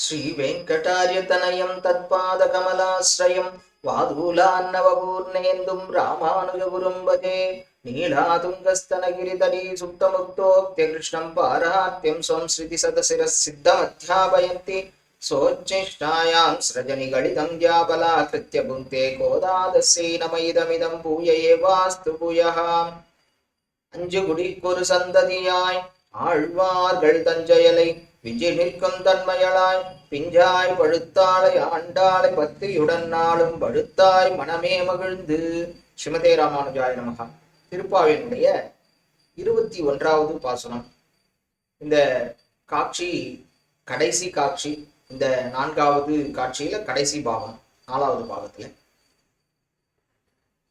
श्रीवेङ्कटार्यतनयं तत्पादकमलाश्रयं वादूलान्नवपूर्णेन्दुं रामानुजगुरुं भजे नीलातुङ्गस्तनगिरितली सुप्तमुक्तोक्त्यकृष्णं पारात्यं संसृतिसदशिरः सिद्धमध्यापयन्ति सोच्चिष्टायां सृजनिगलितं द्यापलाकृत्य भुङ्क्ते கோதாதஸ்யை நமயிதமிதம் பூய ஏவாஸ்து பூயः அஞ்சு குடிக்கொரு சந்ததியாய் ஆழ்வார்கள் தஞ்சயலை விஜய் நிற்கும் தன்மையலாய் பிஞ்சாய் பழுத்தாளை ஆண்டாளை பத்திரியுடன் நாளும் பழுத்தாய் மனமே மகிழ்ந்து. ஸ்ரீமதே ராமானுஜாய நமகா. திருப்பாவினுடைய இருபத்தி ஒன்றாவது பாசனம். இந்த காட்சி கடைசி காட்சி இந்த நான்காவது காட்சியில கடைசி பாகம் நாலாவது பாகத்துல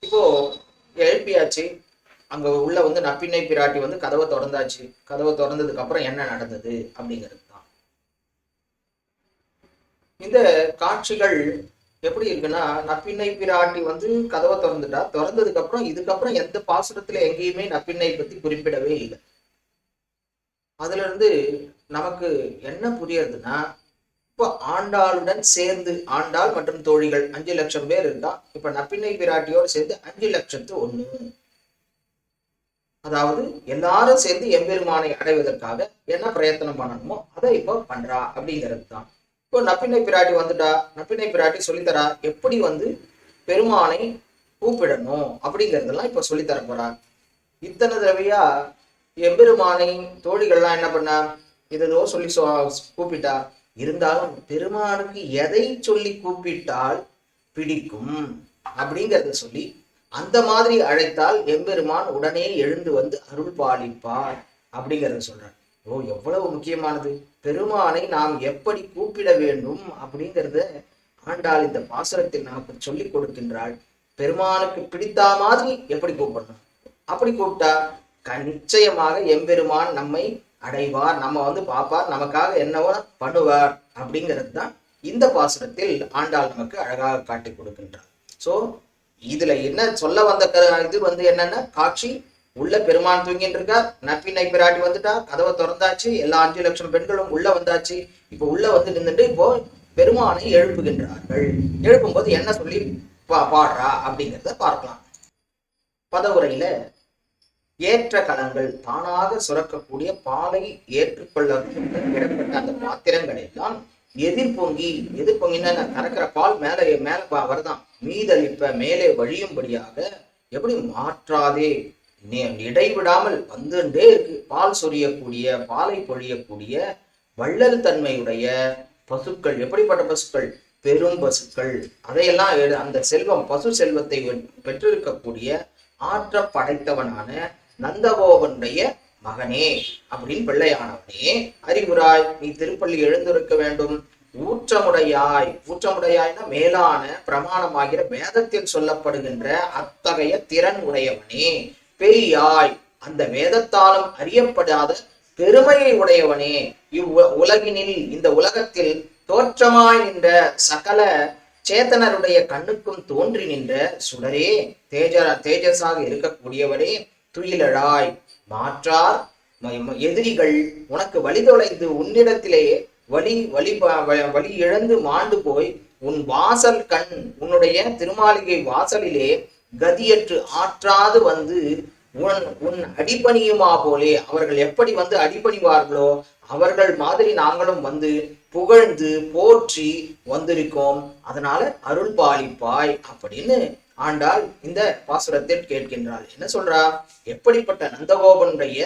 இப்போ எழுப்பியாச்சு. அங்க உள்ள வந்து நப்பிண்ணை பிராட்டி வந்து கதவை திறந்தாச்சு. கதவை திறந்ததுக்கு அப்புறம் என்ன நடந்தது அப்படிங்கிறது தான். இந்த காட்சிகள் எப்படி இருக்குன்னா நப்பிண்ணை பிராட்டி வந்து கதவை திறந்துட்டா திறந்ததுக்கு அப்புறம் இதுக்கப்புறம் எந்த பாசுரத்துல எங்கேயுமே நப்பிண்ணை பத்தி குறிப்பிடவே இல்லை. அதுல இருந்து நமக்கு என்ன புரியறதுன்னா இப்போ ஆண்டாளுடன் சேர்ந்து ஆண்டாள் மற்றும் தோழிகள் அஞ்சு லட்சம் பேர் இருந்தா இப்ப நப்பிண்ணை பிராட்டியோடு சேர்ந்து அஞ்சு லட்சத்து ஒண்ணு. அதாவது எல்லாரும் சேர்ந்து எம்பெருமானை அடைவதற்காக என்ன பிரயத்தனம் பண்ணணுமோ அதை இப்போ பண்றா அப்படிங்கிறது தான். இப்போ நப்பிண்ணை பிராட்டி வந்துட்டா நப்பிண்ணை பிராட்டி சொல்லித்தரா எப்படி வந்து பெருமானை கூப்பிடணும் அப்படிங்கிறதெல்லாம் இப்போ சொல்லித்தர போறா. இத்தனை தடவையா எம்பெருமானை தோழிகள்லாம் என்ன பண்ணா எதோ சொல்லி சொ கூப்பிட்டா. இருந்தாலும் பெருமானுக்கு எதை சொல்லி கூப்பிட்டால் பிடிக்கும் அப்படிங்கிறத சொல்லி அந்த மாதிரி அழைத்தால் எம்பெருமான் உடனே எழுந்து வந்து அருள் பாலிப்பார் அப்படிங்கிறத சொல்றார். ஓ எவ்வளவு முக்கியமானது. பெருமானை நாம் எப்படி கூப்பிட வேண்டும் அப்படிங்கிறத ஆண்டாள் இந்த பாசுரத்தில் நமக்கு சொல்லி கொடுக்கின்றாள். பெருமானுக்கு பிடித்தா மாதிரி எப்படி கூப்பிடணும்? அப்படி கூப்பிட்டா க- நிச்சயமாக எம்பெருமான் நம்மை அடைவார் நம்ம வந்து பார்ப்பார் நமக்காக என்னவோ பண்ணுவார் அப்படிங்கிறது தான் இந்த பாசுரத்தில் ஆண்டாள் நமக்கு அழகாக காட்டி கொடுக்கின்றார். சோ இதுல என்ன சொல்ல வந்த க- இது வந்து என்னன்னா காட்சி உள்ள பெருமான் தூங்கிட்டு இருக்கார் நப்பினை பிராட்டி வந்துட்டா கதவை திறந்தாச்சு எல்லா அஞ்சு லட்சம் பெண்களும் உள்ள வந்தாச்சு. இப்போ உள்ள வந்து நின்றுட்டு இப்போ பெருமானை எழுப்புகின்றார்கள். எழுப்பும்போது என்ன சொல்லி பா பாடுறா அப்படிங்கிறத பார்க்கலாம். பதவுரையில ஏற்ற கலங்கள் தானாக சுரக்கக்கூடிய பாலை ஏற்றுக்கொள்ள இடப்பட்ட அந்த பாத்திரங்கள் எல்லாம் எதிர்பொங்கி எதிர்பொங்கினா நான் கறக்கிற பால் மேலே மேலே வ- மீதளிப்ப மேலே வழியும்படியாக எப்படி மாற்றாதே? இடைவிடாமல் வந்துட்டே இருக்கு. பால் சொரியக்கூடிய பாலை பொழியக்கூடிய வள்ளல் தன்மையுடைய பசுக்கள் எப்படிப்பட்ட பசுக்கள்? பெரும் பசுக்கள். அதையெல்லாம் எடு- அந்த செல்வம் பசு செல்வத்தை பெற்றிருக்கக்கூடிய ஆற்ற படைத்தவனான நந்தகோபனுடைய மகனே அப்படின்னு பிள்ளையானவனே அறிவுராய் நீ திருப்பள்ளி எழுந்திருக்க வேண்டும். ஊற்றமுடையாய் ஊற்றமுடையாய்னா மேலான பிரமாணமாகிற வேதத்தில் சொல்லப்படுகின்ற அத்தகைய திறன் உடையவனே பெரியாய் அந்த வேதத்தாலும் அறியப்படாத பெருமையை உடையவனே. இவ் உலகினில் இந்த உலகத்தில் தோற்றமாய் நின்ற சகல சேத்தனருடைய கண்ணுக்கும் தோன்றி நின்ற சுடரே தேஜ தேஜஸாக இருக்கக்கூடியவரே துயிலழாய் மாற்றார். எதிரிகள் உனக்கு வழிதொலைந்து உன்னிடத்திலேயே வழி வழி ப- வ- வழி இழந்து மாண்டு போய் உன் வாசல் கண் உன்னுடைய திருமாளிகை வாசலிலே கதியற்று ஆற்றாது வந்து உன் உன் அடிபணியுமா போலே. அவர்கள் எப்படி வந்து அடிபணிவார்களோ அவர்கள் மாதிரி நாங்களும் வந்து புகழ்ந்து போற்றி வந்திருக்கோம். அதனால அருள் பாலிப்பாய் அப்படின்னு ஆண்டாள் இந்த பாசுரத்தில் கேட்கின்றாள். என்ன சொல்றா? எப்படிப்பட்ட நந்தகோபனுடைய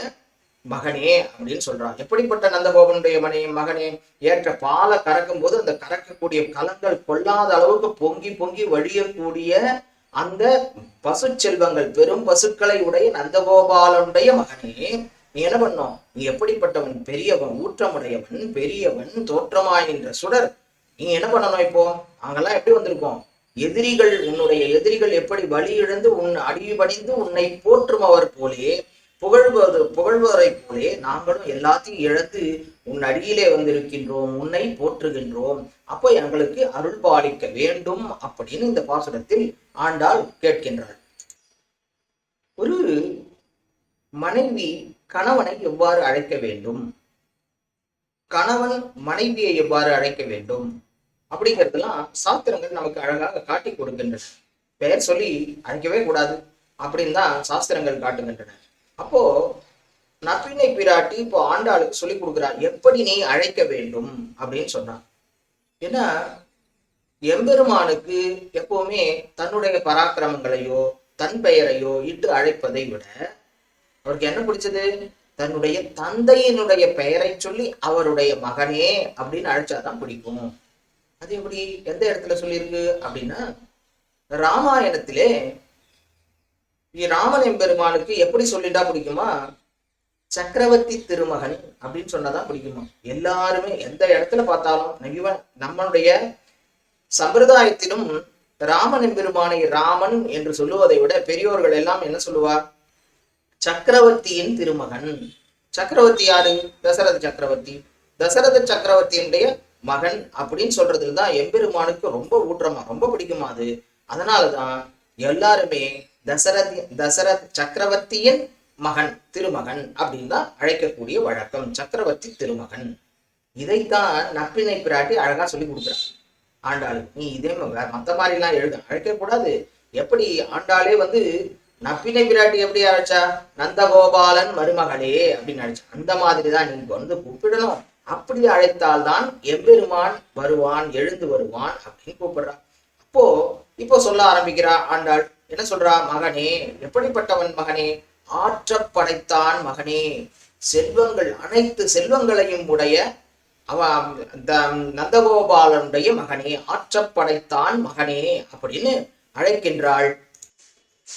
மகனே அப்படின்னு சொல்றான் எப்படிப்பட்ட நந்தகோபனுடைய மணி மகனே? ஏற்ற பாலை கறக்கும் போது அந்த கறக்கக்கூடிய கலங்கள் கொள்ளாத அளவுக்கு பொங்கி பொங்கி வழியக்கூடிய அந்த பசு செல்வங்கள் பெரும் பசுக்களை உடைய நந்தகோபாலனுடைய மகனே நீ என்ன பண்ணும் நீ எப்படிப்பட்டவன்? பெரியவன் ஊற்றமுடையவன் பெரியவன் தோற்றமாய் நின்ற சுடர். நீ என்ன பண்ணணும் இப்போ? நாங்கெல்லாம் எப்படி வந்திருக்கோம்? எதிரிகள் உன்னுடைய எதிரிகள் எப்படி வழி இழந்து உன் அடிபணிந்து உன்னை போற்றுமவர் போலே புகழ்வது புகழ்வரை போலே நாங்களும் எல்லாத்தையும் இழந்து உன் அடியிலே வந்திருக்கின்றோம் உன்னை போற்றுகின்றோம். அப்போ எங்களுக்கு அருள் பாலிக்க வேண்டும் அப்படின்னு இந்த பாசுரத்தில் ஆண்டாள் கேட்கின்றாள். ஒரு மனைவி கணவனை எவ்வாறு அழைக்க வேண்டும்? கணவன் மனைவியை எவ்வாறு அழைக்க வேண்டும்? அப்படிங்கிறதெல்லாம் சாஸ்திரங்கள் நமக்கு அழகாக காட்டி கொடுக்கின்றன. பெயர் சொல்லி அழைக்கவே கூடாது. அப்படின்னு தான் சாஸ்திரங்கள் காட்டுகின்றன. அப்போ நப்பினை பிராட்டி இப்போ ஆண்டாளுக்கு சொல்லி கொடுக்குறா எப்படி நீ அழைக்க வேண்டும்? அப்படின்னு சொன்னான். ஏன்னா எம்பெருமானுக்கு எப்பவுமே தன்னுடைய பராக்கிரமங்களையோ தன் பெயரையோ இட்டு அழைப்பதை விட அவருக்கு என்ன பிடிச்சது? தன்னுடைய தந்தையினுடைய பெயரை சொல்லி அவருடைய மகனே அப்படின்னு அழைச்சாதான் பிடிக்கும். அது எப்படி? எந்த இடத்துல சொல்லியிருக்கு? அப்படின்னா ராமாயணத்திலே ராமன் எம்பெருமானுக்கு எப்படி சொல்லிட்டா பிடிக்குமா? சக்கரவர்த்தி திருமகன் அப்படின்னு சொன்னாதான் பிடிக்குமா? எல்லாருமே எந்த இடத்துல பார்த்தாலும் இவன் நம்மளுடைய சம்பிரதாயத்திலும் ராமன் எம்பெருமானை ராமன் என்று சொல்லுவதை விட பெரியோர்கள் எல்லாம் என்ன சொல்லுவார்? சக்கரவர்த்தியின் திருமகன். சக்கரவர்த்தி யாரு? தசரத சக்கரவர்த்தி. தசரத சக்கரவர்த்தியினுடைய மகன் அப்படின்னு சொல்றதுல தான் எம்பெருமானுக்கு ரொம்ப ஊற்றமா ரொம்ப பிடிக்குமா அது? அதனாலதான் எல்லாருமே தசரதி தசரத் சக்கரவர்த்தியின் மகன் திருமகன் அப்படின்னு தான் அழைக்கக்கூடிய வழக்கம். சக்கரவர்த்தி திருமகன். இதைத்தான் நப்பினை பிராட்டி அழகா சொல்லி கொடுக்குறான் ஆண்டாள் நீ இதே ம- மத்த மாதிரிலாம் எழுத அழைக்க கூடாது எப்படி ஆண்டாளே வந்து நப்பினை பிராட்டி எப்படி அழைச்சா நந்தகோபாலன் மருமகளே அப்படின்னு அழைச்சா அந்த மாதிரி தான் நீங்க வந்து கூப்பிடணும். அப்படி அழைத்தால்தான் எம்பெருமான் வருவான் எழுந்து வருவான் அப்படின்னு கூப்பிடுறா அப்போ இப்போ சொல்ல ஆரம்பிக்கிறா ஆண்டாள். என்ன சொல்றா? மகனே எப்படிப்பட்டவன் மகனே? ஆற்ற படைத்தான் மகனே. செல்வங்கள் அனைத்து செல்வங்களையும் உடைய அவ நந்தகோபாலனுடைய மகனே. ஆற்ற படைத்தான் மகனே அப்படின்னு அழைக்கின்றாள்.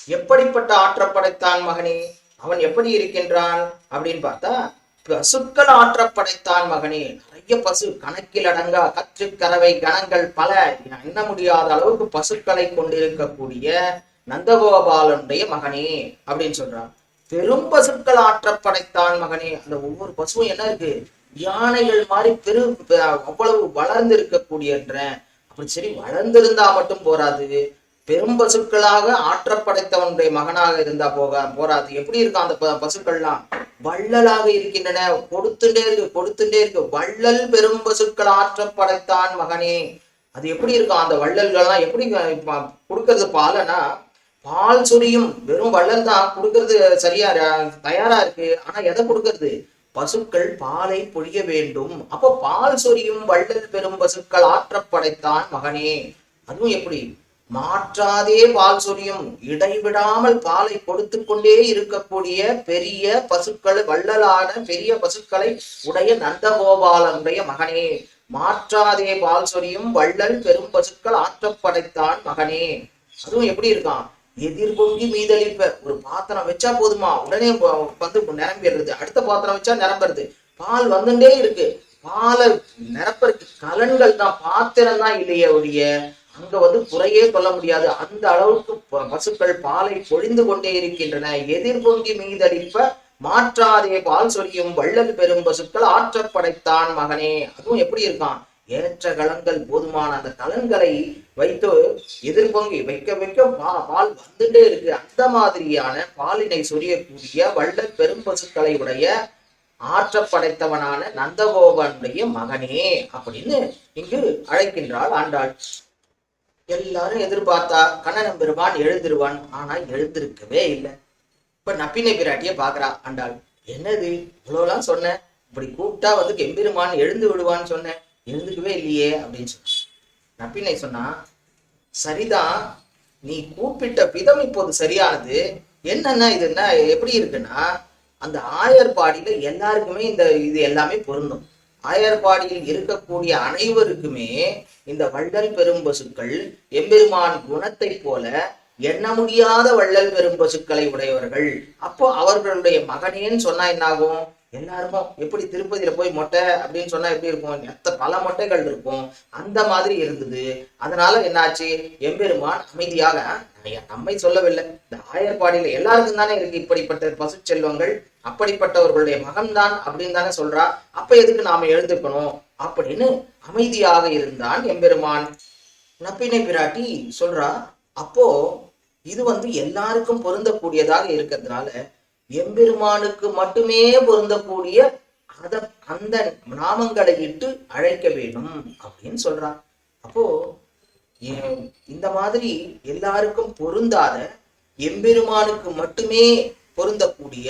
எப்படிப்பட்ட ஆற்றப்படைத்தான் மகனே? அவன் எப்படி இருக்கின்றான்? அப்படின்னு பார்த்தா பசுக்கள் ஆற்றப்படைத்தான் மகனே. நிறைய பசு கணக்கில் அடங்கா கற்று கறவை கணங்கள் பல. எண்ண முடியாத அளவுக்கு பசுக்களை கொண்டிருக்கக்கூடிய நந்தகோபாலனுடைய மகனே அப்படின்னு சொல்றான். பெரும் பசுக்கள் ஆற்றப்படைத்தான் மகனே. அந்த ஒவ்வொரு பசுவும் என்ன இருக்கு? யானைகள் மாதிரி பெரு அவ்வளவு வளர்ந்து இருக்கக்கூடியன்ற அப்படி சரி வளர்ந்திருந்தா மட்டும் போராது. பெரும் பசுக்களாக ஆற்றப்படைத்தவனுடைய மகனாக இருந்தா போக போராது எப்படி இருக்கும் அந்த ப- பசுக்கள்லாம்? வள்ளலாக இருக்கின்றன. கொடுத்துட்டே இருக்கு கொடுத்துட்டே இருக்கு. வள்ளல் பெரும் பசுக்கள் ஆற்றப்படைத்தான் மகனே. அது எப்படி இருக்கும்? அந்த வள்ளல்கள்லாம் எப்படி கொடுக்கறது பாலனா பால் சுரியும். வெறும் வள்ளல் தான். கொடுக்கறது சரியா தயாரா இருக்கு. ஆனா எதை கொடுக்கறது? பசுக்கள் பாலை பொழிய வேண்டும். அப்போ பால் சொரியும் வள்ளல் பெரும் பசுக்கள் ஆற்றப்படைத்தான் மகனே. அதுவும் எப்படி? மாற்றாதே பால் சொரியும். இடைவிடாமல் பாலை கொடுத்து கொண்டே இருக்கக்கூடிய பெரிய பசுக்கள் வள்ளலான பெரிய பசுக்களை உடைய நந்தகோபாலனுடைய மகனே. மாற்றாதே பால் சொரியும் வள்ளல் பெரும் பசுக்கள் ஆற்றப்படைத்தான் மகனே. அதுவும் எப்படி இருக்கான்? எதிர்பொங்கி மீதளிப்ப. ஒரு பாத்திரம் வச்சா போதுமா? உடனே வந்து நிரம்பிடுறது. அடுத்த பாத்திரம் வச்சா நிரம்புறது. பால் வந்துட்டே இருக்கு. பாலை நிரப்பறதுக்கு கலன்கள் தான் பாத்திரம் தான் இல்லையே ஒழிய. அங்க வந்து குறையே சொல்ல முடியாது. அந்த அளவுக்கு பசுக்கள் பாலை பொழிந்து கொண்டே இருக்கின்றன. எதிர்பொங்கி மீதடிப்ப மாற்றாதே பால் சொரியும் வள்ளல் பெரும் பசுக்கள் ஆற்றப்படைத்தான் மகனே. அதுவும் எப்படி இருக்கான்? ஏற்ற கலங்கள் போதுமான அந்த கலன்களை வைத்து எதிர்பொங்கி வைக்க வைக்க பால் வந்துட்டே இருக்கு. அந்த மாதிரியான பாலினை சொரியக்கூடிய வள்ளல் பெரும் பசுக்களை உடைய ஆற்றப்படைத்தவனான நந்தகோபனுடைய மகனே அப்படின்னு இங்கு அழைக்கின்றாள் ஆண்டாள். எல்லாரும் எதிர்பார்த்தா கண்ணனம் பெருமான் எழுந்திருவான். ஆனா எழுந்திருக்கவே இல்லை. இப்ப நப்பினை பிராட்டிய பாக்குறா ஆண்டாள் என்னது? இவ்வளவுலாம் சொன்னேன் இப்படி கூப்பிட்டா வந்து கெம்பெருமான் எழுந்து விடுவான்னு சொன்னேன் எழுந்துக்கவே இல்லையே அப்படின்னு சொன்ன நப்பினை சொன்னா சரிதான் நீ கூப்பிட்ட விதம் இப்போது சரியானது. என்னன்னா இது என்ன எப்படி இருக்குன்னா அந்த ஆயர்பாடியில எல்லாருக்குமே இந்த இது எல்லாமே பொருந்தும். ஆயர்பாடியில் இருக்கக்கூடிய அனைவருக்குமே இந்த வள்ளல் பெரும் பசுக்கள் எம்பெருமான் குணத்தைப் போல எண்ண முடியாத வள்ளல் பெரும் பசுக்களை உடையவர்கள். அப்போ அவர்களுடைய மகனேன்னு சொன்னா என்னாகும்? எல்லாருமோ எப்படி திருப்பதியில போய் மொட்டை அப்படின்னு சொன்னா எப்படி இருக்கும்? எத்த பல மொட்டைகள் இருக்கும். அந்த மாதிரி இருந்தது. அதனால என்னாச்சு? எம்பெருமான் அமைதியாக நம்மை சொல்லவில்லை. இந்த ஆயர்பாடியில எல்லாருக்கும் தானே இருக்கு இப்படிப்பட்ட பசு செல்வங்கள்? அப்படிப்பட்டவர்களுடைய மகன்தான் அப்படின்னு தானே சொல்றா. அப்ப எதுக்கு நாம எழுந்துக்கணும்? அப்படின்னு அமைதியாக இருந்தான் எம்பெருமான். நப்பினை பிராட்டி சொல்றா அப்போ இது வந்து எல்லாருக்கும் பொருந்தக்கூடியதாக இருக்கிறதுனால எம்பெருமானுக்கு மட்டுமே பொருந்தக்கூடிய அத அந்த நாமங்களை இட்டு அழைக்க வேண்டும் அப்படின்னு சொல்றான் அப்போ இந்த மாதிரி எல்லாருக்கும் பொருந்தாத எம்பெருமானுக்கு மட்டுமே பொருந்தக்கூடிய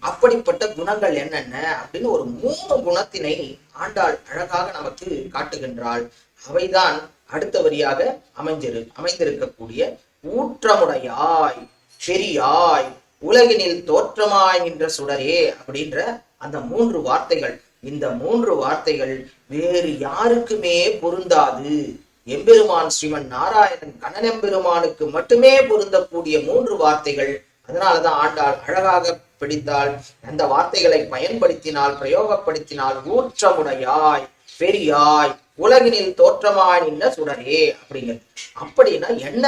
அப்படிப்பட்ட குணங்கள் என்னென்ன அப்படின்னு ஒரு மூணு குணத்தினை ஆண்டாள் அழகாக நமக்கு காட்டுகின்றாள். அவைதான் அடுத்த வரியாக அமைஞ்சிரு அமைந்திருக்கக்கூடிய ஊற்றமுடையாய் செரியாய் உலகினில் தோற்றமாய் நின்ற சுடரே அப்படின்ற அந்த மூன்று வார்த்தைகள். இந்த மூன்று வார்த்தைகள் வேறு யாருக்குமே பொருந்தாது. எம்பெருமான் ஸ்ரீமன் நாராயணன் கண்ணனெம்பெருமானுக்கு மட்டுமே பொருந்தக்கூடிய மூன்று வார்த்தைகள். அதனாலதான் ஆண்டாள் அழகாக பிடித்தாள் அந்த வார்த்தைகளை பயன்படுத்தினால் பிரயோகப்படுத்தினால் ஊற்றமுடையாய் பெரியாய் உலகினில் தோற்றமாய் நின்ற சுடரே அப்படிங்கிறது. அப்படின்னா என்ன?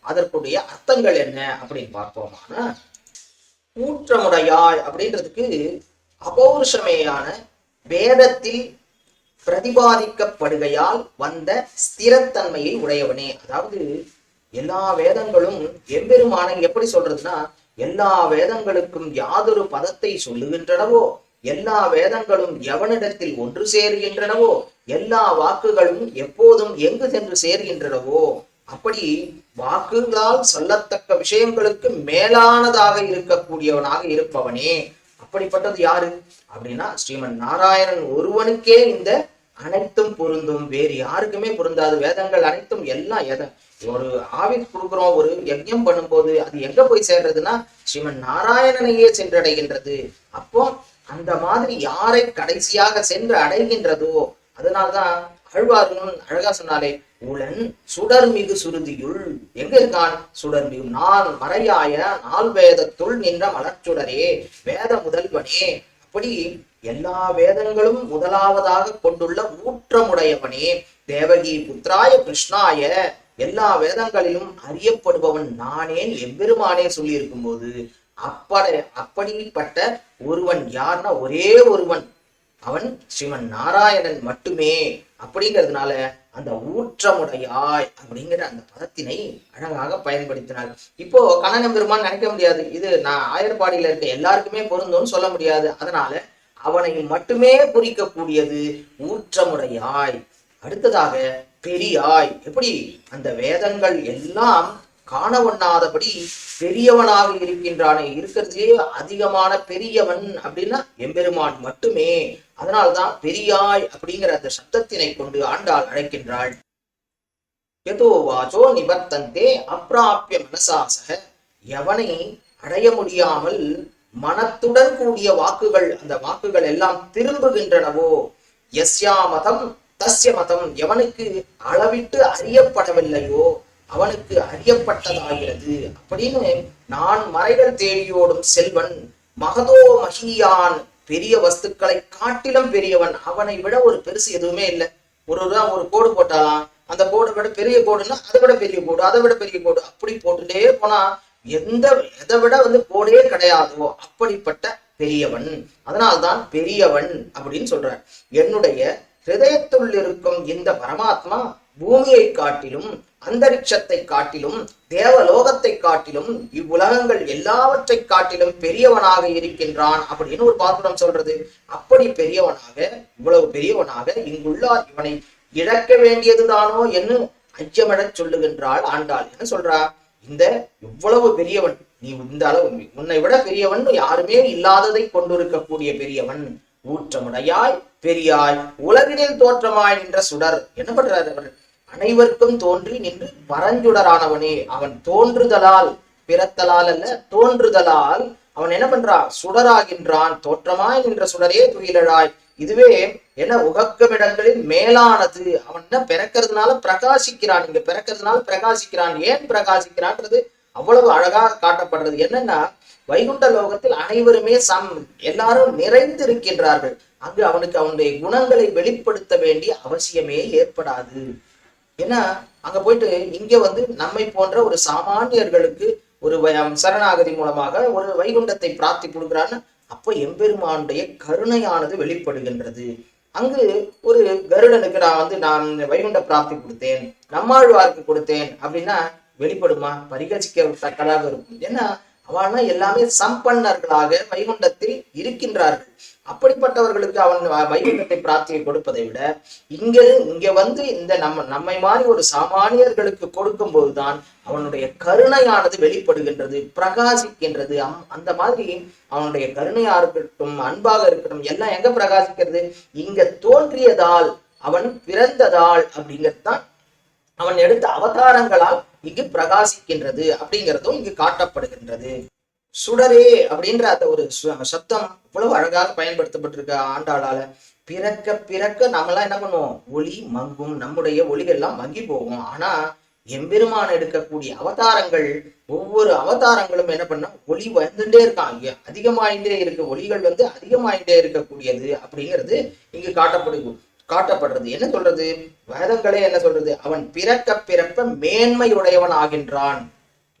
அதற்குடைய அர்த்தங்கள் என்ன அப்படின்னு பார்ப்போமானா ஊற்றமுடையாய் அப்படின்றதுக்கு அபௌருஷமேயான வேதத்தில் பிரதிபாதிக்கப்படுகையால் வந்த ஸ்திரத்தன்மையை உடையவனே. அதாவது எல்லா வேதங்களும் எம்பெருமானை எப்படி சொல்றதுன்னா எல்லா வேதங்களுக்கும் யாதொரு பதத்தை சொல்லுகின்றனவோ எல்லா வேதங்களும் எவனிடத்தில் ஒன்று சேருகின்றனவோ எல்லா வாக்குகளும் எப்போதும் எங்கு சென்று சேர்கின்றனவோ அப்படி வாக்குகளால் சொல்லத்தக்க விஷயங்களுக்கு மேலானதாக இருக்கக்கூடியவனாக இருப்பவனே. அப்படிப்பட்டது யாரு? அப்படின்னா ஸ்ரீமன் நாராயணன் ஒருவனுக்கே இந்த அனைத்தும் பொருந்தும் வேறு யாருக்குமே பொருந்தாது. வேதங்கள் அனைத்தும் எல்லாம் எதை ஒரு ஆவித் கொடுக்குறோம் ஒரு யஜ்யம் பண்ணும்போது அது எங்க போய் சேர்றதுன்னா ஸ்ரீமன் நாராயணனையே சென்றடைகின்றது. அப்போ அந்த மாதிரி யாரை கடைசியாக சென்று அடைகின்றதோ அதனால்தான் அழ்வார்கள் அழகா சொன்னாலே உளன் சுடர்மிகு சுருதியுள். எங்க இருக்கான்? சுடர்மிகு நான் மறையாய நால் வேதத்துள் நின்ற மலர்ச்சுடரே வேத முதல்வனே. அப்படி எல்லா வேதங்களும் முதலாவதாக கொண்டுள்ள ஊற்றமுடையவனே. தேவகி புத்திராய கிருஷ்ணாய எல்லா வேதங்களிலும் அறியப்படுபவன் நானேன் எவ்வெருமானே சொல்லி இருக்கும்போது அப்பட அப்படிப்பட்ட ஒருவன் யார்னா ஒரே ஒருவன். அவன் ஸ்ரீமன் நாராயணன் மட்டுமே. அப்படிங்கிறதுனால அந்த ஊற்றமுடையாய் அப்படிங்கிற அந்த பதத்தினை அழகாக பயன்படுத்தினார். இப்போ கண்ணன் பெருமான் நினைக்க முடியாது. இது நான் ஆயர்பாடியில இருக்க எல்லாருக்குமே பொருந்தும்னு சொல்ல முடியாது. அதனால அவனை மட்டுமே குறிக்கக்கூடியது ஊற்றமுடையாய். அடுத்ததாக பெரியாய். எப்படி? அந்த வேதங்கள் எல்லாம் காண ஒண்ணாதபடி பெரியவனாக இருக்கின்றானே. இருக்கிறதுலே அதிகமான பெரியவன் அப்படின்னா எம்பெருமான் மட்டுமே. அதனால்தான் பெரியாய் அப்படிங்கிற அந்த சப்தத்தினை கொண்டு ஆண்டாள் அழைக்கின்றாள். எதோ வாச்சோ நிவர்த்தந்தே அப்ராப்பிய மனசாசக. எவனை அடைய முடியாமல் மனத்துடன் கூடிய வாக்குகள் அந்த வாக்குகள் எல்லாம் திரும்புகின்றனவோ? எஸ்யா மதம் தஸ்ய மதம் எவனுக்கு அளவிட்டு அறியப்படவில்லையோ அவனுக்கு அறியப்பட்டதாகிறது. அப்படின்னு நான் மறைகள் தேடியோடும் செல்வன் மகதோ மகியான் பெரிய வஸ்துக்களை காட்டிலும் பெரியவன். அவனை விட ஒரு பெருசு எதுவுமே இல்லை. ஒரு தான் ஒரு கோடு போட்டாலாம். அந்த கோடை விட பெரிய கோடுன்னா அதை விட பெரிய கோடு அதை விட பெரிய கோடு. அப்படி போட்டுட்டே போனா எந்த எதை விட வந்து கோடே கிடையாதோ அப்படிப்பட்ட பெரியவன். அதனால்தான் பெரியவன் அப்படின்னு சொல்றார். என்னுடைய ஹிருதயத்துள் இருக்கும் இந்த பரமாத்மா பூமியை காட்டிலும் அந்தரிக்ஷத்தை காட்டிலும் தேவலோகத்தை காட்டிலும் இவ்வுலகங்கள் எல்லாவற்றை காட்டிலும் பெரியவனாக இருக்கின்றான் அப்படின்னு ஒரு பாசுரம் சொல்றது. அப்படி பெரியவனாக இவ்வளவு பெரியவனாக இங்குள்ளார். இவனை இழக்க வேண்டியதுதானோ என்று ஐயமிடச் சொல்லுகின்றாள் ஆண்டாள். என்ன சொல்றா? இந்த இவ்வளவு பெரியவன்? நீ இந்த அளவு உன்னை விட பெரியவன் யாருமே இல்லாததை கொண்டிருக்கக்கூடிய பெரியவன். ஊற்றமுடையாய் பெரியாய் உலகினில் தோற்றமாய் நின்ற சுடர். என்ன பண்றாரு அவர்? அனைவருக்கும் தோன்றி நின்று பரஞ்சுடரானவனே. அவன் தோன்றுதலால் பிறத்தலால் அல்ல தோன்றுதலால் அவன் என்ன பண்றான் சுடராகின்றான். தோற்றமாய் நின்ற சுடரே துயிலழாய். இதுவே என்ன உகக்கமிடங்களில் மேலானது. அவன் என்ன பிறக்கிறதுனால பிரகாசிக்கிறான். இங்க பிறக்கிறதுனால பிரகாசிக்கிறான். ஏன் பிரகாசிக்கிறான்றது? அவ்வளவு அழகாக காட்டப்படுறது. என்னன்னா வைகுண்ட லோகத்தில் அனைவருமே சம். எல்லாரும் நிறைந்து இருக்கின்றார்கள் அங்கு அவனுக்கு அவனுடைய குணங்களை வெளிப்படுத்த வேண்டிய அவசியமே ஏற்படாது. ஏன்னா அங்க போயிட்டு இங்க வந்து நம்மை போன்ற ஒரு சாமானியர்களுக்கு ஒரு சரணாகதி மூலமாக ஒரு வைகுண்டத்தை பிரார்த்தி கொடுக்குறான்னு அப்போ எம்பெருமானுடைய கருணையானது வெளிப்படுகின்றது. அங்கு ஒரு கருடனுக்கு நான் வந்து நான் வைகுண்ட பிராப்தி கொடுத்தேன் நம்மாழ்வாருக்கு கொடுத்தேன் அப்படின்னா வெளிப்படுமா? பரிகசிக்க தக்கதாக இருக்கும். ஏன்னா அவனா எல்லாமே சம்பன்னர்களாக வைகுண்டத்தில் இருக்கின்றார்கள். அப்படிப்பட்டவர்களுக்கு அவன் வைகுண்டத்தை பிரார்த்தியை கொடுப்பதை விட இங்க இங்க வந்து இந்த நம்ம நம்மை மாதிரி ஒரு சாமானியர்களுக்கு கொடுக்கும் போதுதான் அவனுடைய கருணையானது வெளிப்படுகின்றது பிரகாசிக்கின்றது. அம்- அந்த மாதிரி அவனுடைய கருணையா இருக்கட்டும் அன்பாக இருக்கட்டும் எல்லாம் எங்க பிரகாசிக்கிறது? இங்க தோன்றியதால் அவன் பிறந்ததால் அப்படிங்கிறது தான் அவன் எடுத்த அவதாரங்களால் இங்கு பிரகாசிக்கின்றது அப்படிங்கிறதும் இங்கு காட்டப்படுகின்றது. சுடரே அப்படின்ற அந்த ஒரு சு- சத்தம் இவ்வளவு அழகாக பயன்படுத்தப்பட்டிருக்க ஆண்டாளால. பிறக்க பிறக்க நம்மலாம் என்ன பண்ணுவோம்? ஒளி மங்கும். நம்முடைய ஒளிகள்லாம் மங்கி போகும். ஆனா எம்பெருமான் எடுக்கக்கூடிய அவதாரங்கள் ஒவ்வொரு அவதாரங்களும் என்ன பண்ண ஒளி வந்துட்டே இருக்கான். அதிகமாயிட்டே இருக்க. ஒளிகள் வந்து அதிகமாயிட்டே இருக்கக்கூடியது அப்படிங்கிறது இங்கு காட்டப்படுகிறது காட்டப்படுறது. என்ன சொல்றது? வேதங்களே என்ன சொல்றது? அவன் பிறக்க பிறப்ப மேன்மை உடையவன் ஆகின்றான்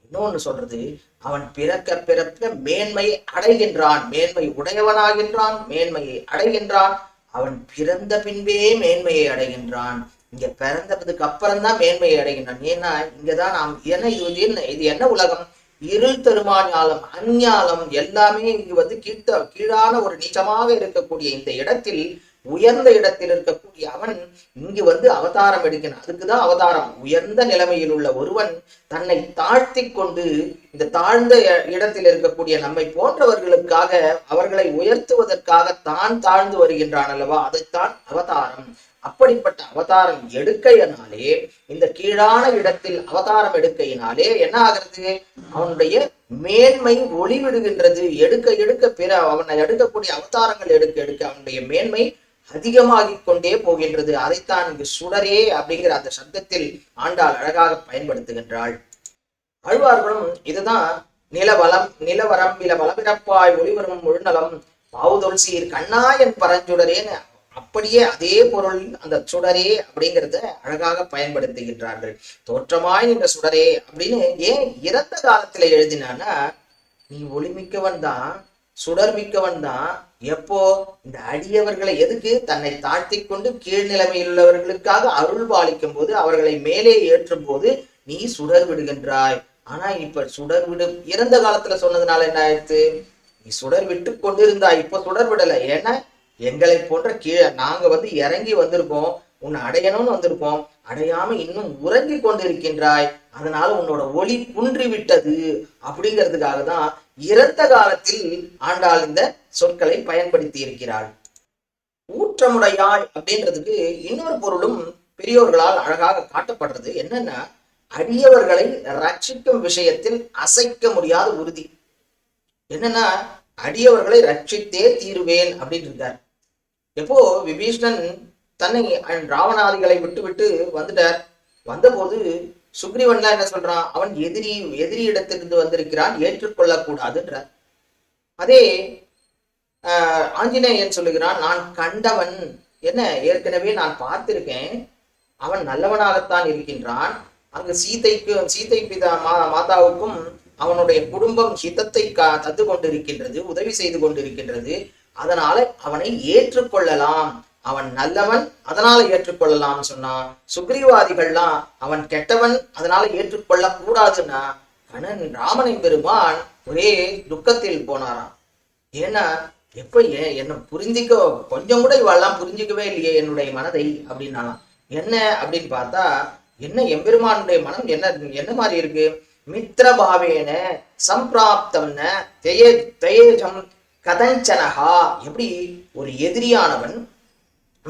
இன்னொன்னு சொல்றது அவன் பிறக்க பிறக்க மேன்மையை அடைகின்றான். மேன்மை உடையவனாகின்றான் மேன்மையை அடைகின்றான். அவன் பிறந்த பின்பே மேன்மையை அடைகின்றான். இங்க பிறந்ததுக்கு அப்புறம் தான் மேன்மையை அடைகின்றான். ஏன்னா இங்கதான் நாம் ஏன்னா இது வந்து என்ன இது என்ன உலகம்? இருள் தருமாஞாலம் அஞ்ஞாலம் எல்லாமே இங்கு வந்து கீழ்த்த கீழான ஒரு நீச்சமாக இருக்கக்கூடிய இந்த இடத்தில் உயர்ந்த இடத்தில் இருக்கக்கூடிய அவன் இங்கு வந்து அவதாரம் எடுக்கிறான். அதுக்குதான் அவதாரம். உயர்ந்த நிலைமையில் உள்ள ஒருவன் தன்னை தாழ்த்தி கொண்டு இந்த தாழ்ந்த இடத்தில் இருக்கக்கூடிய நம்மை போன்றவர்களுக்காக அவர்களை உயர்த்துவதற்காக தான் தாழ்ந்து வருகின்றான் அல்லவா? அதைத்தான் அவதாரம். அப்படிப்பட்ட அவதாரம் எடுக்கையினாலே இந்த கீழான இடத்தில் அவதாரம் எடுக்கையினாலே என்ன ஆகிறது? அவனுடைய மேன்மை ஒளிவிடுகின்றது. எடுக்க எடுக்க பிற அவனை எடுக்கக்கூடிய அவதாரங்கள் எடுக்க எடுக்க அவனுடைய மேன்மை அதிகமாகிக் கொண்டே போகின்றது. அதைத்தான் இங்கு சுடரே அப்படிங்கிற அந்த சப்தத்தில் ஆண்டாள் அழகாக பயன்படுத்துகின்றாள். அழ்வார்களும் இதுதான் நிலவலம் நிலவரம்பில வளபிறப்பாய் ஒளிவரும் முழுநலம் பாவுதொல் சீர் கண்ணாயன் பரஞ்சுடரேன்னு அப்படியே அதே பொருள் அந்த சுடரே அப்படிங்கிறத அழகாக பயன்படுத்துகின்றார்கள். தோற்றமாய் இந்த சுடரே அப்படின்னு ஏன் இறந்த காலத்துல எழுதினான்னா நீ ஒளிமிக்கவன் தான் சுடர் மிக்கவன் தான். எப்போ? இந்த அடியவர்களை எதுக்கு? தன்னை தாழ்த்தி கொண்டு கீழ்நிலைமையில் உள்ளவர்களுக்காக அருள் பாலிக்கும் போது அவர்களை மேலே ஏற்றும் போது நீ சுடர் விடுகின்றாய் ஆனா இப்ப சுடர் விடு இறந்த காலத்துல சொன்னதுனால என்ன ஆயிடுச்சு? நீ சுடர் விட்டு கொண்டிருந்தாய் இப்ப சுடர் விடல ஏன்னா எங்களை போன்ற கீழே நாங்க வந்து இறங்கி வந்திருக்கோம் உன்னை அடையணும்னு வந்திருக்கோம் அடையாம இன்னும் உறங்கி கொண்டிருக்கின்றாய் அதனால உன்னோட ஒளி குன்றி விட்டது அப்படிங்கிறதுக்காக தான் இறந்த காலத்தில் ஆண்டாள் இந்த சொற்களை பயன்படுத்தி இருக்கிறாள். ஊற்றமுடையாய் அப்படின்றதுக்கு இன்னொரு பொருளும் பெரியோர்களால் அழகாக காட்டப்படுறது என்னன்னா அடியவர்களை ரட்சிக்கும் விஷயத்தில் அசைக்க முடியாத உறுதி. என்னன்னா அடியவர்களை ரட்சித்தே தீருவேன் அப்படின்னு இருக்கார். எப்போ விபீஷ்ணன் தன்னை ராவணாதிகளை விட்டு விட்டு வந்துட்டார். வந்தபோது சுக்ரீவன்லாம் என்ன சொல்றான்? அவன் எதிரி எதிரி இடத்திலிருந்து வந்திருக்கிறான் ஏற்றுக்கொள்ளக்கூடாதுன்றார். அதே ஆஹ், ஆஞ்சநேயன் சொல்லுகிறான் நான் கண்டவன். என்ன? ஏற்கனவே நான் பார்த்திருக்கேன். அவன் நல்லவனாகத்தான் இருக்கின்றான். அங்கு சீதைக்கு சீதை பிதா மா மாதாவுக்கும் அவனுடைய குடும்பம் ஹிதத்தை கா தந்து கொண்டிருக்கின்றது உதவி செய்து கொண்டிருக்கின்றது அதனால அவனை ஏற்றுக்கொள்ளலாம். அவன் நல்லவன் அதனால ஏற்றுக்கொள்ளலாம்னு சொன்னான் சுக்ரீவாதிகள்லாம் அவன் கெட்டவன் அதனால ஏற்றுக்கொள்ள கூடாதுன்னா கணன் ராமனின் பெருமான் ஒரே துக்கத்தில் போனாராம். ஏன்னா எப்ப ஏன் என்ன புரிஞ்சிக்க கொஞ்சம் கூட இவெல்லாம் புரிஞ்சிக்கவே இல்லையே என்னுடைய மனதை அப்படின்னாலாம் என்ன அப்படின்னு பார்த்தா என்ன எம்பெருமானுடைய மனம் என்ன என்ன மாதிரி இருக்கு? மித்திரபாவேன சம்பிராப்தம்ன தெயே தெயேஜம் கதஞ்சனகா எப்படி ஒரு எதிரியானவன்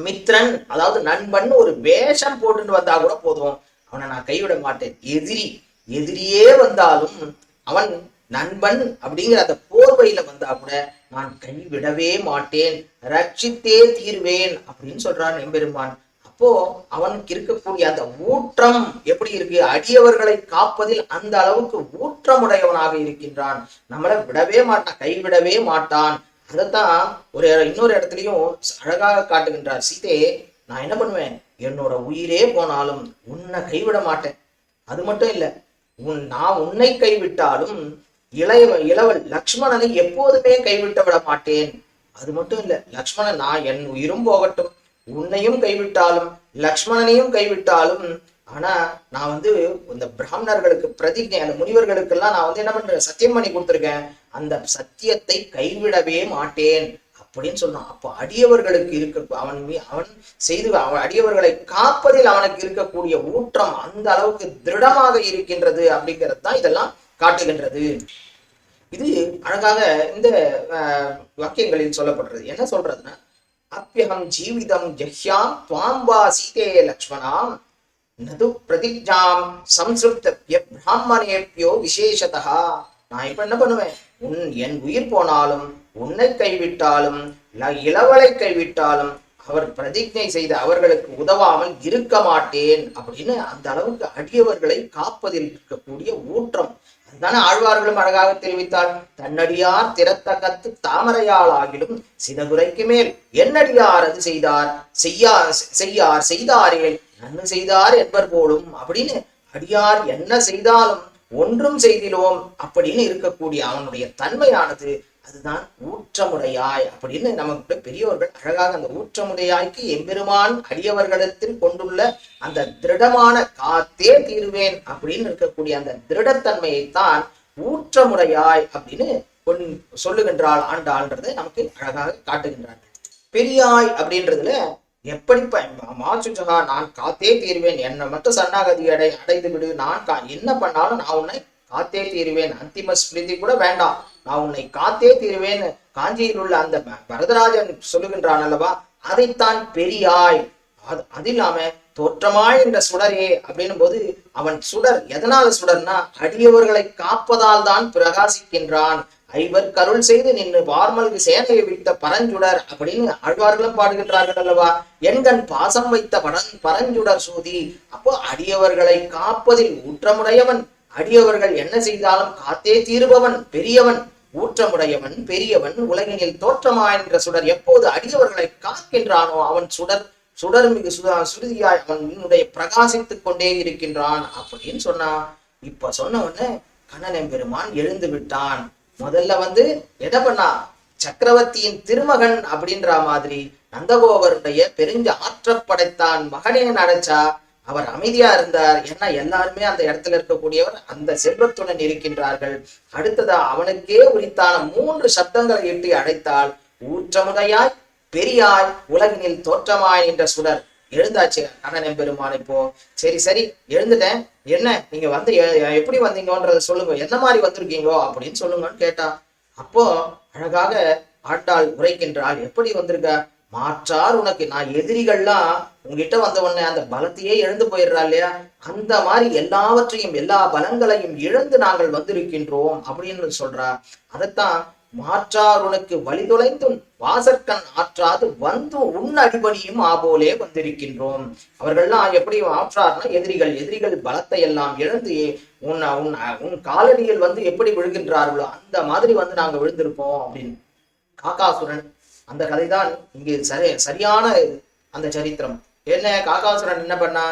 மித்ரன் அதாவது நண்பன் ஒரு வேஷம் போட்டுட்டு வந்தா கூட போதும். அவனை நான் கைவிட மாட்டேன். எதிரி எதிரியே வந்தாலும் அவன் நண்பன் அப்படிங்கிற அந்த போர்வையில வந்தா கூட நான் கைவிடவே மாட்டேன். ரட்சித்தே தீர்வேன் அப்படின்னு சொல்றான் எம்பெருமான். அப்போ அவனுக்கு இருக்கக்கூடிய அந்த ஊற்றம் எப்படி இருக்கு? அடியவர்களை காப்பதில் அந்த அளவுக்கு ஊற்றமுடையவனாக இருக்கின்றான். நம்மளை விடவே மாட்டான் கைவிடவே மாட்டான். அதைத்தான் ஒரு இன்னொரு இடத்துலயும் அழகாக காட்டுகின்றார். சீதே நான் என்ன பண்ணுவேன்? என்னோட உயிரே போனாலும் உன்னை கைவிட மாட்டேன். அது மட்டும் இல்ல உன் நான் உன்னை கைவிட்டாலும் இளைய இளவல் லக்ஷ்மணனை எப்போதுமே கைவிட்டு விட மாட்டேன். அது மட்டும் இல்ல லக்ஷ்மணன் நான் என் உயிரும் போகட்டும். உன்னையும் கைவிட்டாலும் லக்ஷ்மணனையும் கைவிட்டாலும் ஆனா நான் வந்து இந்த பிராமணர்களுக்கு பிரதிஜை அந்த முனிவர்களுக்கெல்லாம் நான் வந்து என்ன பண்றேன் சத்தியம் பண்ணி கொடுத்துருக்கேன். அந்த சத்தியத்தை கைவிடவே மாட்டேன் அப்படின்னு சொன்னான் அப்போ அடியவர்களுக்கு இருக்க அவன் அவன் செய்து அவன் அடியவர்களை காப்பதில் அவனுக்கு இருக்கக்கூடிய ஊற்றம் அந்த அளவுக்கு திருடமாக இருக்கின்றது அப்படிங்கிறது தான் இதெல்லாம் காட்டுகின்றது. இது அழகாக இந்த அஹ், வாக்கியங்களில் சொல்லப்படுறது. என்ன சொல்றதுன்னா அப்பியகம் ஜீவிதம் ஜஹ்யாம் துவாம்பா சீதே லக்ஷ்மணாம் நது பிரதிஜாம் சம்சிருப்தப்ய பிராமணேபியோ விசேஷதா நான் இப்ப என்ன பண்ணுவேன்? உன் என் உயிர் போனாலும் உன்னை கைவிட்டாலும் இளவலை கைவிட்டாலும் அவர் பிரதிஜை செய்த அவர்களுக்கு உதவாமல் இருக்க மாட்டேன் அப்படின்னு அந்த அளவுக்கு அடியவர்களை காப்பதில் இருக்கக்கூடிய ஊற்றம். அதுதானே ஆழ்வார்களும் அழகாக தெரிவித்தார். தன்னடியார் திறத்த கத்து தாமரையால் ஆகிலும் சிதகுரைக்கு மேல் என்னடியார் அது செய்தார்? செய்யா செய்யார் செய்தாரே நன்மை செய்தார் என்பர் போலும் அப்படின்னு அடியார் என்ன செய்தாலும் ஒன்றும் செய்திலோம் அப்படின்னு இருக்கக்கூடிய அவனுடைய தன்மையானது அதுதான் ஊற்றமுடையாய் அப்படின்னு நமக்கு பெரியவர்கள் அழகாக அந்த ஊற்றமுடையாய்க்கு எம்பெருமான் அடியவர்களிடத்தில் கொண்டுள்ள அந்த திருடமான காத்தே தீருவேன் அப்படின்னு இருக்கக்கூடிய அந்த திருடத்தன்மையைத்தான் ஊற்றமுடையாய் அப்படின்னு கொண்- சொல்லுகின்றாள் ஆண்டாள்ன்றதை நமக்கு அழகாக காட்டுகின்றார் பெரியாய் அப்படின்றதுல எப்படி ப- மாசுஜகா நான் காத்தே தீருவேன் என்னை மட்டும் சரணாகதி அடை அடைந்து விடு. நான் கா என்ன பண்ணாலும் நான் உன்னை காத்தே தீருவேன். அந்திம ஸ்மிருதி கூட வேண்டாம். நான் உன்னை காத்தே தீருவேன். காஞ்சியில் உள்ள அந்த பரதராஜன் வரதராஜன் சொல்லுகின்றான் அல்லவா? அதைத்தான் பெரியாய். அது அது இல்லாம தோற்றமாய் என்ற சுடரே அப்படின்னும் போது அவன் சுடர் எதனால சுடர்னா அடியவர்களை காப்பதால் தான் பிரகாசிக்கின்றான். ஐவர் கருள் செய்து நின்று வார்மல்கு சேனையை விட்ட பரஞ்சுடர் அப்படின்னு ஆழ்வார்களும் பாடுகின்றார்கள் அல்லவா? எண்கண் பாசம் வைத்த பரன் பரஞ்சுடர் சூதி அப்போ அடியவர்களை காப்பதில் ஊற்றமுடையவன். அடியவர்கள் என்ன செய்தாலும் காத்தே தீருபவன் பெரியவன். ஊற்றமுடையவன் பெரியவன் உலகினில் தோற்றமா என்ற சுடர் எப்போது அடியவர்களை காக்கின்றானோ அவன் சுடர் சுடர் மிகு சுதா சுருதியாய் அவன் என்னுடைய பிரகாசித்துக் கொண்டே இருக்கின்றான் அப்படின்னு சொன்னான். இப்ப சொன்ன உடனே கண்ணன் பெருமான் எழுந்து விட்டான். முதல்ல வந்து என்ன பண்ணா? சக்கரவர்த்தியின் திருமகன் அப்படின்ற மாதிரி நந்தகோபருடைய பெருஞ்ச ஆற்றப்படைத்தான் மகனே நடச்சா அவர் அமைதியா இருந்தார். ஏன்னா எல்லாருமே அந்த இடத்துல இருக்கக்கூடியவர் அந்த செல்வத்துடன் இருக்கின்றார்கள். அடுத்ததா அவனுக்கே உரித்தான மூன்று சப்தங்களை எட்டி அடைத்தால் ஊற்றமுதையாய் பெரியாய் உலகினில் தோற்றமாய் என்ற சுடர். எழுந்தாச்சு. கண்ணன் பெருமான் இப்போ சரி சரி எழுந்துட்டேன். என்ன நீங்க வந்து எ- எப்படி வந்தீங்கன்றத சொல்லுங்க. என்ன மாதிரி வந்திருக்கீங்களோ அப்படின்னு சொல்லுங்கன்னு கேட்டா அப்போ அழகாக ஆண்டாள் உரைக்கின்றாள். எப்படி வந்திருக்க? மாற்றார் உனக்கு. நான் எதிரிகள்லாம் உங்ககிட்ட வந்த உடனே அந்த பலத்தையே இழந்து போயிடுறா இல்லையா? அந்த மாதிரி எல்லாவற்றையும் எல்லா பலங்களையும் இழந்து நாங்கள் வந்திருக்கின்றோம் அப்படின்னு சொல்றா. அதைத்தான் மாற்றார் உனக்கு வழிதொலைந்தும் வாசற்கண் ஆற்றாது வந்து உன் அடிபணியும் ஆபோலே வந்திருக்கின்றோம். அவர்கள்லாம் எப்படி ஆற்றார்னா எதிரிகள் எதிரிகள் பலத்தை எல்லாம் இழந்து உன் உன் உன் காலடியில் வந்து எப்படி விழுகின்றார்களோ அந்த மாதிரி வந்து நாங்க விழுந்திருப்போம் அப்படின்னு. காக்காசுரன் அந்த கதைதான் இங்கு சரி சரியான அந்த சரித்திரம். என்ன காக்காசுரன் என்ன பண்ணா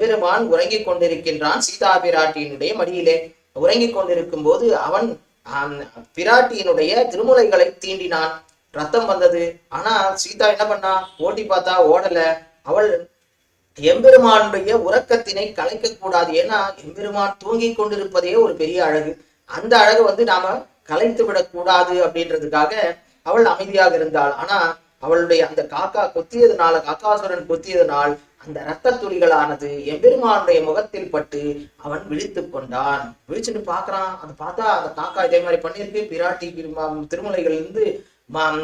பெருமான் உறங்கிக் கொண்டிருக்கின்றான் சீதா பிராட்டியினுடைய மடியிலே. உறங்கிக் கொண்டிருக்கும் போது அவன் பிராட்டியினுடைய திருமுலைகளை தீண்டினான். ரத்தம் வந்தது. ஆனா சீதா என்ன பண்ணா? ஓட்டி பார்த்தா ஓடல. அவள் எம்பெருமானுடைய உறக்கத்தினை கலைக்க கூடாது. ஏன்னா எம்பெருமான் தூங்கிக் கொண்டிருப்பதே ஒரு பெரிய அழகு. அந்த அழகு வந்து நாம கலைத்து விடக்கூடாது அப்படின்றதுக்காக அவள் அமைதியாக இருந்தாள். ஆனா அவளுடைய அந்த காக்கா கொத்தியதுனால காக்காசுரன் கொத்தியதனால் அந்த இரத்த துளிகளானது எம்பெருமானுடைய முகத்தில் பட்டு அவன் விழித்து கொண்டான். விழிச்சுட்டு பாக்குறான் அதை பார்த்தா அந்த காக்கா இதே மாதிரி பண்ணியிருக்கு. பிராட்டி திரும- திருமலைகள் இருந்து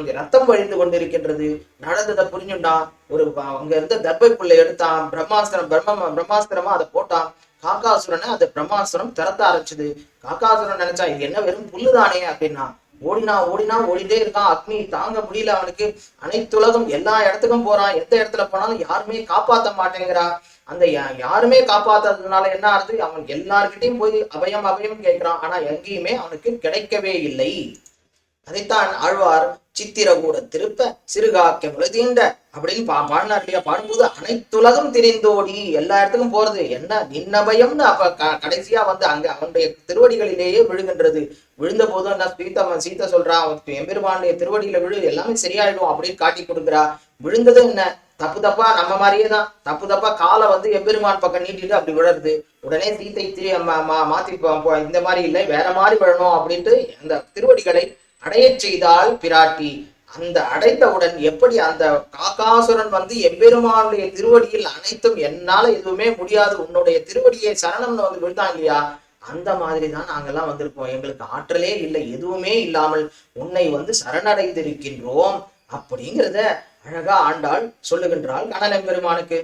ரத்தம் வழிந்து கொண்டிருக்கின்றது. நடந்ததை புரிஞ்சுண்டான் ஒரு அங்க இருந்த தர்பை புல்லை எடுத்தான். பிரம்மாஸ்திரம் பிரம்ம பிரம்மாஸ்திரமா அதை போட்டான். காக்காசுரனை அந்த பிரம்மாஸ்திரம் திறத்த ஆரம்பிச்சது. காக்காசுரன் நினைச்சா இது என்ன வெறும் புல்லுதானே அப்படின்னா ஓடினா ஓடினா ஓடிட்டே இருக்கான். அக்னி தாங்க முடியல அவனுக்கு. அனைத்துலகம் எல்லா இடத்துக்கும் போறான். எந்த இடத்துல போனாலும் யாருமே காப்பாத்த மாட்டேங்கிறான் அந்த யா- யாருமே காப்பாத்தாததுனால என்ன ஆகுது? அவன் எல்லார்கிட்டையும் போய் அபயம் அபயம் கேட்கிறான். ஆனா எங்கேயுமே அவனுக்கு கிடைக்கவே இல்லை. அதைத்தான் ஆழ்வார் சித்திரகூட திருப்ப சிறுகாக்க முழுதீண்ட அப்படின்னு பா பாடினார் இல்லையா பாடும்போது அனைத்துலகம் திரிந்தோடி. எல்லா இடத்துக்கும் போறது. என்ன? நின்னபயம்னு அப்ப க- கடைசியா வந்து அங்க அவனுடைய திருவடிகளிலேயே விழுகின்றது. விழுந்த போதும் என்ன சீதா சீதா சொல்றா அவனுக்கு எம்பெருமானுடைய திருவடியில விழு. எல்லாமே சரியாயிடும் அப்படின்னு காட்டி கொடுக்குறா. விழுந்ததும் என்ன? தப்பு தப்பா நம்ம மாதிரியே தான். தப்பு தப்பா காலை வந்து எம்பெருமான் பக்கம் நீட்டிட்டு அப்படி விழருது உடனே சீத்தை திரு மா- மாத்தி போ- இந்த மாதிரி இல்லை வேற மாதிரி விழணும் அப்படின்ட்டு அந்த திருவடிகளை அடையச் செய்தால் பிராட்டி. அந்த அடைந்தவுடன் எப்படி அந்த காக்காசுரன் வந்து எம்பெருமானுடைய திருவடியில் அனைத்தும் என்னால எதுவுமே முடியாது உன்னுடைய திருவடியை சரணம்னு வந்து விழுந்தான் இல்லையா? அந்த மாதிரி தான் நாங்கெல்லாம் வந்திருக்கோம். எங்களுக்கு ஆற்றலே இல்லை எதுவுமே இல்லாமல் உன்னை வந்து சரணடைந்திருக்கின்றோம் அப்படிங்கிறத அழகா ஆண்டாள் சொல்லுகின்றாள் கணலம் பெருமானுக்கு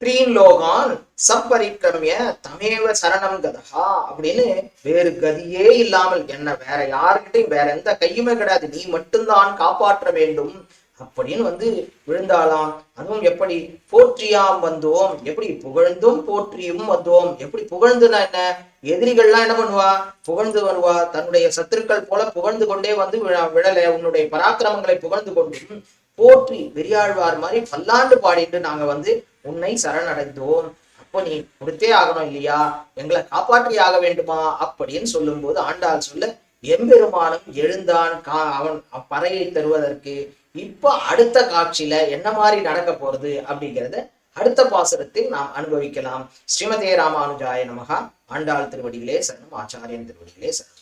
த்ரீன் லோகான் சம்பரிக்கிரமிய தமேவ சரணம் கதகா அப்படின்னு வேறு கதியே இல்லாமல் என்ன வேற யாருக்கிட்டையும் வேற எந்த கையுமே கிடையாது. நீ மட்டும்தான் காப்பாற்ற வேண்டும் அப்படின்னு வந்து விழுந்தாளாம். அதுவும் எப்படி? போற்றியாம் வந்தோம். எப்படி புகழ்ந்தும் போற்றியும் வந்தோம். எப்படி புகழ்ந்துனா என்ன? எதிரிகள்லாம் என்ன பண்ணுவா? புகழ்ந்து வருவா. தன்னுடைய சத்துருக்கள் போல புகழ்ந்து கொண்டே வந்து விழ- விழல. உன்னுடைய பராக்கிரமங்களை புகழ்ந்து கொண்டும் போற்றி பெரியாழ்வார் மாதிரி பல்லாண்டு பாடிட்டு நாங்க வந்து உன்னை சரணடைந்தோம். அப்போ நீ கொடுத்தே ஆகணும் இல்லையா? எங்களை காப்பாற்றி ஆக வேண்டுமா? அப்படின்னு சொல்லும்போது ஆண்டாள் சொல்ல எம்பெருமானும் எழுந்தான் கா அவன் பறையை தருவதற்கு. இப்போ அடுத்த காட்சியில என்ன மாதிரி நடக்க போறது? அப்படிங்கிறத அடுத்த பாசுரத்தில் நாம் அனுபவிக்கலாம். ஸ்ரீமதே ராமானுஜாய நமகா. ஆண்டாள் திருவடிகளே சரணம் ஆச்சாரியன் திருவடிகளே சரணம்.